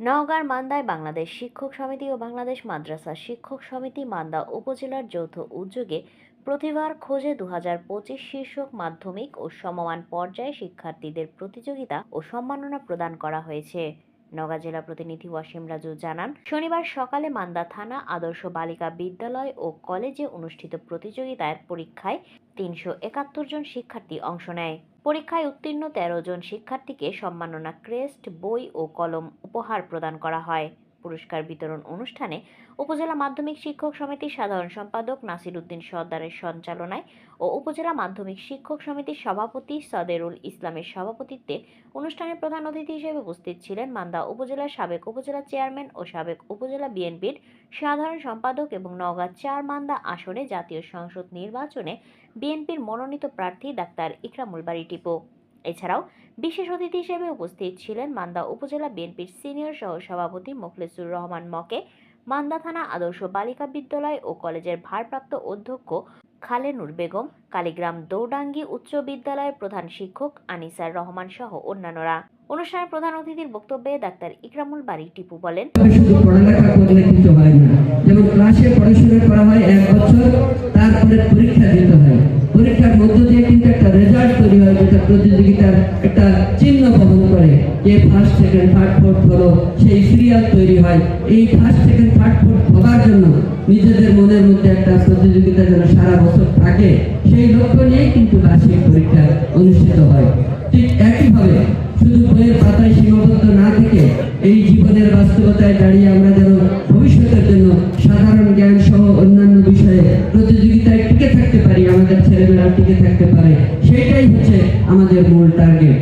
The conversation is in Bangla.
নওগাঁর মান্দায় বাংলাদেশ শিক্ষক সমিতি ও বাংলাদেশ মাদ্রাসা শিক্ষক সমিতি মান্দা উপজেলার যৌথ উদ্যোগে প্রতিভার খোঁজে দু পঁচিশ শীর্ষক মাধ্যমিক ও সমমান পর্যায়ে শিক্ষার্থীদের প্রতিযোগিতা ও সম্মাননা প্রদান করা হয়েছে। নওগাঁ জেলা প্রতিনিধি ওয়াসিম রাজু জানান, শনিবার সকালে মান্দা থানা আদর্শ বালিকা বিদ্যালয় ও কলেজে অনুষ্ঠিত প্রতিযোগিতার পরীক্ষায় তিনশো একাত্তর জন শিক্ষার্থী অংশ নেয়। পরীক্ষায় উত্তীর্ণ তেরো জন শিক্ষার্থীকে সম্মাননা ক্রেস্ট, বই ও কলম উপহার প্রদান করা হয়। পুরস্কার বিতরণ অনুষ্ঠানে উপজেলা মাধ্যমিক শিক্ষক সমিতির সাধারণ সম্পাদক নাসির উদ্দিন সর্দারের সঞ্চালনায় ও উপজেলা মাধ্যমিক শিক্ষক সমিতির সভাপতি সদেরুল ইসলামের সভাপতিত্বে অনুষ্ঠানে প্রধান অতিথি হিসেবে উপস্থিত ছিলেন মান্দা উপজেলার সাবেক উপজেলা চেয়ারম্যান ও সাবেক উপজেলা বিএনপির সাধারণ সম্পাদক এবং নওগাঁ চার মান্দা আসনে জাতীয় সংসদ নির্বাচনে বিএনপির মনোনীত প্রার্থী ডাক্তার ইকরামুল বাড়ি টিপু। এছাড়াও বিশেষ অতিথি হিসেবে উপস্থিত ছিলেন মান্দা উপজেলা বিএনপির সিনিয়র সহ সভাপতি মোখলেসুর রহমান মকে, মান্দা থানা আদর্শ বালিকা বিদ্যালয় ও কলেজের ভারপ্রাপ্ত অধ্যক্ষ খালেনুর বেগম, কালীগ্রাম দৌডাঙ্গি উচ্চ বিদ্যালয়ের প্রধান শিক্ষক আনিসার রহমান সহ অন্যান্যরা। অনুষ্ঠানে প্রধান অতিথির বক্তব্যে ডাক্তার ইকরামুল বাড়ি টিপু বলেন, শুধু পড়ালেখা করলে হয় না, যেমন ক্লাসে পড়াশোনা করা হয় এক বছর, তারপরে পরীক্ষা দিতে হয়। পরীক্ষার মধ্য দিয়ে কিন্তু একটা তৈরি হয় যেটা প্রতিযোগিতার একটা চিহ্ন বহন করে যে ফার্স্ট সেকেন্ড থার্ড ফোর্থ হলো, সেই সিরিয়াল তৈরি হয়। এই ফার্স্ট সেকেন্ড থার্ড ফোর্থ হবার জন্য নিজেদের মনের মধ্যে একটা প্রতিযোগিতা যেন সারা বছর থাকে, সেই লক্ষ্য নিয়েই কিন্তু বার্ষিক পরীক্ষা অনুষ্ঠিত হয়। ঠিক একইভাবে শুধু বইয়ের পাতায় সীমাবদ্ধ না থেকে এই জীবনের বাস্তবতায় দাঁড়িয়ে আমরা যেন থাকতে পারে। সেটাই হচ্ছে আমাদের মূল টার্গেট